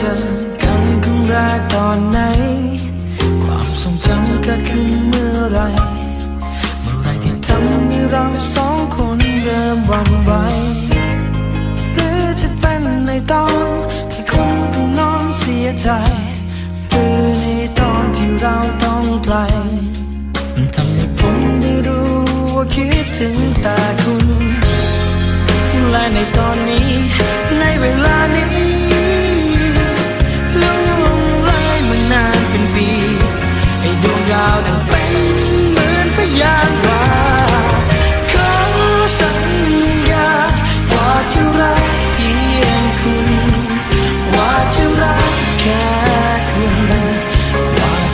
เจอกันครั้งแรกตอนไหน ความทรงจำเกิดขึ้นเมื่อไร เมื่อไรที่ทำให้เราสองคนเริ่มหวั่นไหวหรือจะเป็นในตอนที่คุณต้องนอนเสียใจหรือในตอนที่เราต้องไกลมันทำให้ผมได้รู้ว่าคิดถึงแต่คุณ และในตอนนี้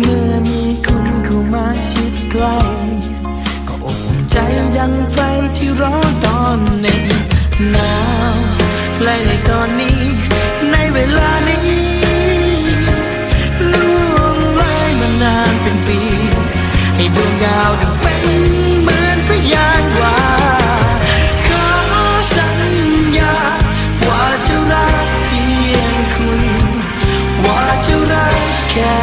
เมื่อมีคุณเข้ามาชิดใกล้ก็อบอุ่นใจดังไฟที่ร้อนตอนหน็บหนาวและในตอนนี้ ในเวลานี้ล่วงเลยมานานเป็นปี ให้ดวงดาวดังเป็นเหมือนพยานว่าขอสัญญาว่าจะรักเพียงคุณ ว่าจะรักแค่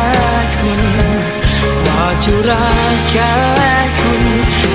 จะรักแค่คุณ